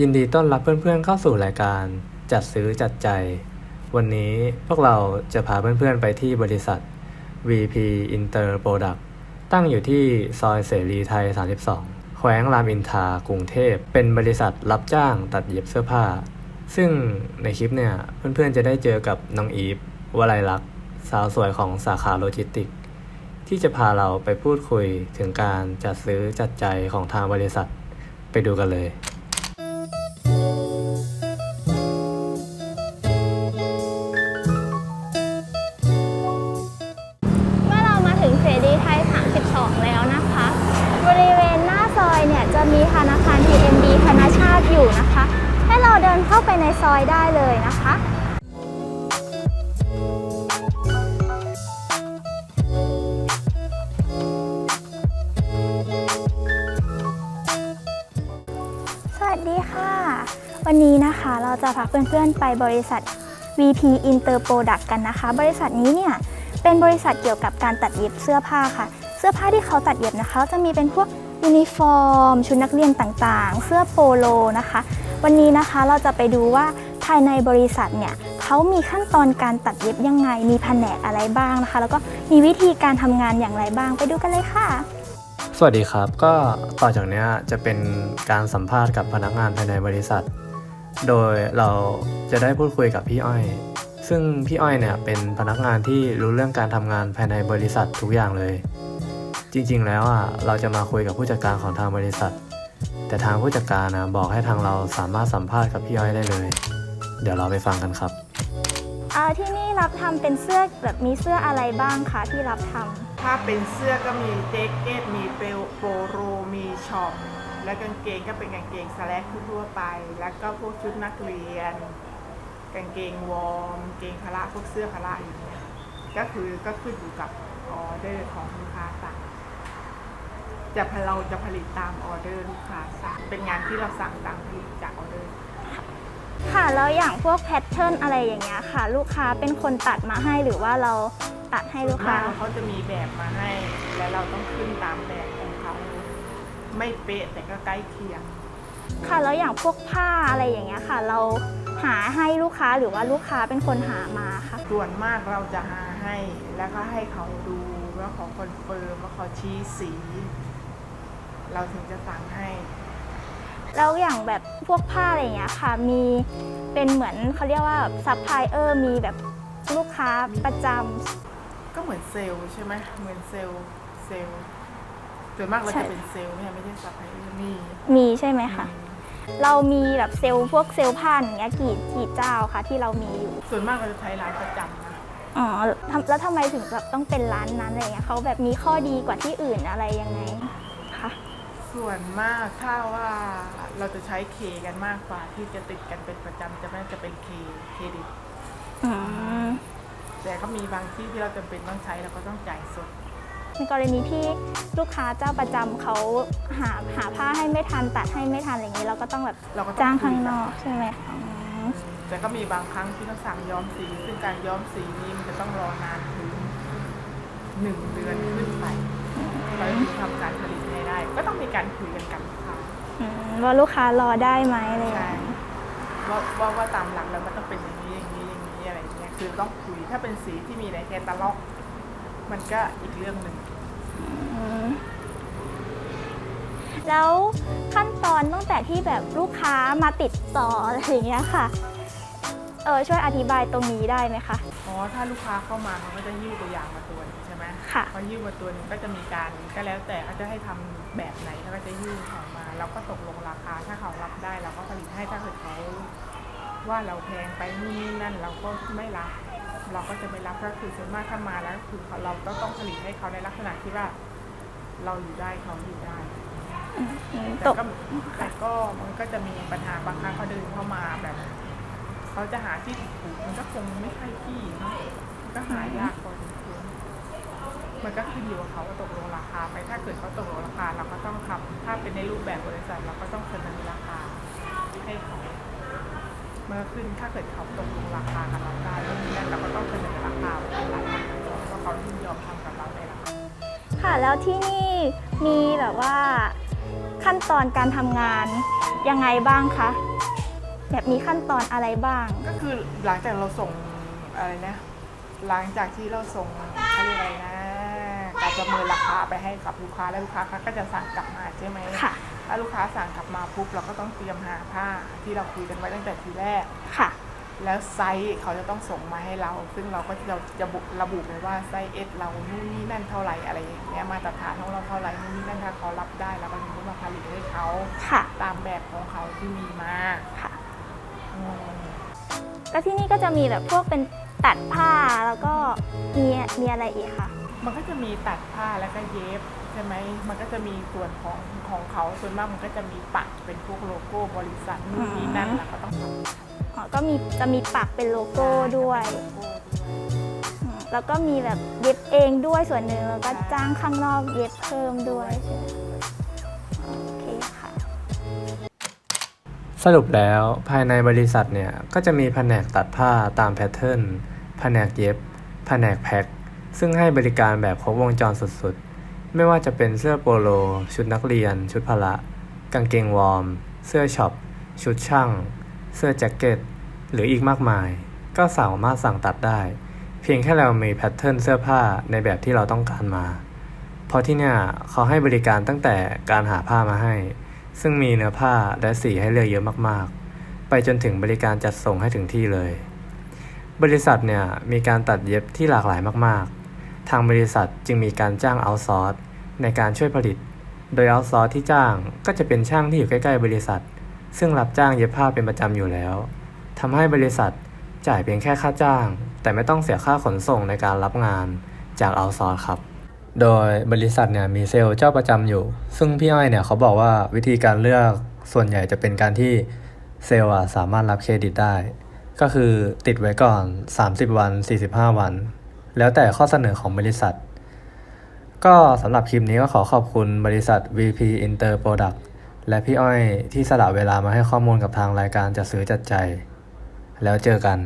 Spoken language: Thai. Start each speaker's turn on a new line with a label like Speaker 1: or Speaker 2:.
Speaker 1: ยินดีต้อนรับเพื่อนๆเข้าสู่รายการ จัดซื้อจัดใจ วันนี้พวกเราจะพาเพื่อนๆไปที่บริษัท VP Inter Product ตั้งอยู่ที่ซอยเสรีไทย 32 แขวงรามอินทรากรุงเทพ เป็นบริษัทรับจ้างตัดเย็บเสื้อผ้า ซึ่งในคลิปเนี่ยเพื่อนๆจะได้เจอกับน้องอีฟวลัยลักษ์สาวสวยของสาขาโลจิสติก ที่จะพาเราไปพูดคุยถึงการจัดซื้อจัดใจของทางบริษัท ไปดูกันเลย
Speaker 2: นเข้าไปในซอยได้เลยนะคะสวัสดีค่ะ วันนี้นะคะเราจะพาเพื่อนๆไปบริษัท VP Inter Product กันนะคะ บริษัทนี้เนี่ย เป็นบริษัทเกี่ยวกับการตัดเย็บเสื้อผ้าค่ะ เสื้อผ้าที่เขาตัดเย็บนะคะ จะมีเป็นพวกยูนิฟอร์ม ชุดนักเรียนต่างๆ เสื้อโปโลนะคะ วันนี้นะคะเราจะไปดูว่าภายในบริษัทเนี่ยเขามีขั้นตอนการตัดเย็บยังไง มีแผนกอะไรบ้างนะคะ แล้วก็มีวิธีการทำงานอย่างไรบ้างไปดูกันเลยค่ะ
Speaker 1: สวัสดีครับก็ต่อจากเนี้ยจะเป็นการสัมภาษณ์กับพนักงานภายในบริษัท โดยเราจะได้พูดคุยกับพี่อ้อย ซึ่งพี่อ้อยเนี่ยเป็นพนักงานที่รู้เรื่องการทำงานภายในบริษัททุกอย่างเลย จริงๆแล้วอะเราจะมาคุยกับผู้จัดการของทางบริษัท แต่ทางผู้จัดการนะบอกให้ทางเราสามารถสัมภาษณ์กับพี่อ้อยได้เลย เดี๋ยวเราไปฟังกันครับ
Speaker 2: เอ่อที่นี่รับทำเป็นเสื้อแบบมีเสื้ออะไรบ้างคะที่รับทำ
Speaker 3: ถ้าเป็นเสื้อก็มีแจ็คเก็ตมีเปลโปโรมีช็อปและกางเกงก็เป็นกางเกงสแลกทั่วๆไป แล้วก็พวกชุดนักเรียน กางเกงวอร์มกางเกงพละพวกเสื้อพละอย่างเงี้ยก็คือก็ขึ้นอยู่กับออเดอร์ของลูกค้าสั่ง จะเราจะผลิตตามออเดอร์ลูกค้าสั่งเป็นงานที่เราสั่งตามผลิตจากออเดอร์
Speaker 2: ค่ะแล้วอย่างพวกแพทเทิร์นอะไรอย่างเงี้ยค่ะ ลูกค้าเป็นคนตัดมาให้หรือว่าเราตัดให้ลูกค้า
Speaker 3: มากเขาจะมีแบบมาให้ และเราต้องขึ้นตามแบบของเขา ไม่เป๊ะแต่ก็ใกล้เคียง
Speaker 2: ค่ะแล้วอย่างพวกผ้าอะไรอย่างเงี้ยค่ะ เราหาให้ลูกค้าหรือว่าลูกค้าเป็นคนหามาค่ะ
Speaker 3: ส่วนมากเราจะหาให้แล้วก็ให้เขาดูว่าเขาคอนเฟิร์มว่าเขาชี้สี เราถึงจะสั่งให้
Speaker 2: แล้วอย่างแบบพวกผ้าอะไรอย่างเงี้ยค่ะ มีเป็นเหมือนเขาเรียกว่าซัพพลายเออร์มีแบบลูกค้าประจำ
Speaker 3: ก็เหมือนเซลล์ใช่ไหมเหมือนเซลล์เซลล์ส่วนมากเรา
Speaker 2: ใช่
Speaker 3: จะเป็นเซลล์เนี่ยไม่ใช่ซัพพลายเออร์มี
Speaker 2: มีใช่ไหมคะ
Speaker 3: มี
Speaker 2: เรามีแบบเซลล์พวกเซลล์ผ้าอย่างเงี้ยกี่กี่เจ้าคะที่เรามีอยู่
Speaker 3: ส่วนมากเราจะใช้ร้านประจำนะ
Speaker 2: อ๋อทำแล้วทำไมถึงแบบต้องเป็นร้านนั้นอะไรเงี้ยเขาแบบมีข้อดีกว่าที่อื่นอะไรยังไงคะ
Speaker 3: ส่วนมากถ้าว่าเราจะใช้เคกันมากกว่า ที่จะติดกันเป็นประจำจะไม่จะเป็นเคเครดิต
Speaker 2: อืม
Speaker 3: แต่ก็มีบางที่ที่เราจำเป็นต้องใช้เราก็ต้องจ่ายสด
Speaker 2: ในกรณีที่ลูกค้าเจ้าประจำเขาหาหาผ้าให้ไม่ทันตัดให้ไม่ทันอะไรอย่างนี้เราก็ต้องแบบ
Speaker 3: เราก็ต้อง
Speaker 2: จ้างข้าง
Speaker 3: คุย
Speaker 2: น
Speaker 3: กั
Speaker 2: อกใช่ไหมอ๋อ
Speaker 3: แต่ก็มีบางครั้งที่ต้องสั่งย้อมสี ซึ่งการย้อมสีนี้มันจะต้องรอนานถึงหนึ่งเดือนขึ้นไปเราถึงทำการผลิตให้ได้ ก็ต้องมีการคุยกันกับลูกค้า
Speaker 2: อืมว่าลูกค้ารอได้ไหมอะไรอย่าง
Speaker 3: ใช่
Speaker 2: เงี้ย
Speaker 3: ว่าว่าว่าตามหลักแล้วมันต้องเป็นอย่างนี้อย่างนี้อย่างนี้อะไรอย่างเงี้ยคือต้องคุยถ้าเป็นสีที่มีในแคตตาล็อก มันก็อีกเรื่องหนึ่ง
Speaker 2: อืมแล้วขั้นตอนตั้งแต่ที่แบบลูกค้ามาติดต่ออะไรอย่างเงี้ยค่ะ เออช่วยอธิบายตรงนี้ได้ไหมคะ
Speaker 3: อ๋อ ถ้าลูกค้าเข้ามาเขาก็จะยิ้วตัวอย่างมาตัวหนึงใช่ไหม
Speaker 2: ค่ะ
Speaker 3: พอยิ้วมาตัวหนึงก็จะมีการก็แล้วแต่เขาจะให้ทำแบบไหนเขาก็จะยิ้วออกมา เราก็ตกลงราคาถ้าเขารับได้เราก็ผลิตให้ถ้าเกิดเขาว่าเราแพงไปนู่นนี่นั่นเราก็ไม่รับ เราก็จะไม่รับก็คือส่วนมากถ้ามาแล้วคือเราก็ต้องผลิตให้เขาในลักษณะที่ว่า เราอยู่ได้เขาอยู่ได้
Speaker 2: อืม
Speaker 3: แต่
Speaker 2: ตก
Speaker 3: ก็แต่ก็มันก็จะมีปัญหาบางครั้งเขาเดินเข้ามาแบบเขาจะหาที่ถูกมันก็คงไม่ใช่ที่เนอะมันก็หายากพอส มควรมันก็ขึ้นอยู่กับเขาว่าตกลงราคาไปถ้าเกิดเขาตกลงราคาเราก็ต้องทำถ้าเป็นในรูปแบบบริษัทเราก็ต้องเสนอราคาให้เขาเมื่อขึ้นถ้าเกิดเขาตกลงราคากับเราได้แล้วนั้นเราก็ต้องเสนอราคาไปหลายๆก่อนว่าเขายินยอมทำกับเราในราคา
Speaker 2: ค่ะแล้วที่นี่มีแบบว่าขั้นตอนการทำงานยังไงบ้างคะแบบมีขั้นตอนอะไรบ้าง
Speaker 3: ก็คือหลังจากเราส่งอะไรนะหลังจากที่เราส่งเขาเรียกอะไรนะ การประเมินราคาไปให้กับลูกค้าแล้วลูกค้าเขาก็จะสั่งกลับมาใช่ไหม
Speaker 2: ค่ะ
Speaker 3: ถ้าลูกค้าสั่งกลับมาปุ๊บเราก็ต้องเตรียมหาผ้าที่เราคุยกันไว้ตั้งแต่ทีแรก
Speaker 2: ค่ะ
Speaker 3: แล้วไซส์เขาจะต้องส่งมาให้เรา ซึ่งเราก็จะจะบุระบุเลยว่าไซส์เอสเรานู่นนี่นั่นเท่าไหร่อะไรอย่างเงี้ยมาตรฐานของเราเท่าไหร่นู่นนี่นั่นถ้าเขารับได้เราก็ถึงจะมาผลิตให้เขา
Speaker 2: ค่ะ
Speaker 3: ตามแบบของเขาที่มีมา
Speaker 2: ค่ะ
Speaker 3: อืม
Speaker 2: ก็ที่นี่ก็จะมีแบบพวกเป็นตัดผ้าแล้วก็มีมีอะไรอีกคะ
Speaker 3: มันก็จะมีตัดผ้าแล้วก็เย็บใช่ไหมมันก็จะมีส่วนของของเขาส่วนมากมันก็จะมีปักเป็นพวกโลโก้บริษัทนู่นนี่นั่นแล้วก็ต้องทำ
Speaker 2: อ๋อก็มีจะมีปักเป็นโลโก้ด้วย
Speaker 3: โลโก้ด้วย
Speaker 2: อืมแล้วก็มีแบบเย็บเองด้วยส่วนหนึ่งแล้วก็จ้างข้างนอกเย็บเพิ่มด้วยใช่ไหมโอเคค่ะ
Speaker 1: สรุปแล้วภายในบริษัทเนี่ย ก็จะมีแผนกตัดผ้าตามแพทเทิร์น แผนกเย็บ แผนกแพ็ค ซึ่งให้บริการแบบครบวงจรสุดๆ ไม่ว่าจะเป็นเสื้อโปโล ชุดนักเรียน ชุดพละ กางเกงวอร์ม เสื้อช็อป ชุดช่าง เสื้อแจ็คเก็ต หรืออีกมากมาย ก็สามารถสั่งตัดได้ เพียงแค่เรามีแพทเทิร์นเสื้อผ้าในแบบที่เราต้องการมา เพราะที่เนี่ยเขาให้บริการตั้งแต่การหาผ้ามาให้ ซึ่งมีเนื้อผ้าและสีให้เลือกเยอะมากๆ ไปจนถึงบริการจัดส่งให้ถึงที่เลย บริษัทเนี่ยมีการตัดเย็บที่หลากหลายมากๆ ทางบริษัทจึงมีการจ้างเอาซอร์สในการช่วยผลิต โดยเอาซอร์สที่จ้างก็จะเป็นช่างที่อยู่ใกล้ๆ บริษัท ซึ่งรับจ้างเย็บผ้าเป็นประจำอยู่แล้วทำให้บริษัทจ่ายเพียงแค่ค่าจ้าง แต่ไม่ต้องเสียค่าขนส่งในการรับงานจากเอาซอร์สครับ โดยบริษัทเนี่ยมีเซลล์เจ้าประจำอยู่ ซึ่งพี่อ้อยเนี่ยเขาบอกว่าวิธีการเลือกส่วนใหญ่จะเป็นการที่เซลล์สามารถรับเครดิตได้ ก็คือติดไว้ก่อน 30 วัน 45 วัน แล้วแต่ข้อเสนอของบริษัท ก็สำหรับคลิปนี้ก็ขอขอบคุณบริษัท VP Inter Product และพี่อ้อยที่สละเวลามาให้ข้อมูลกับทางรายการจัดซื้อจัดใจ แล้วเจอกัน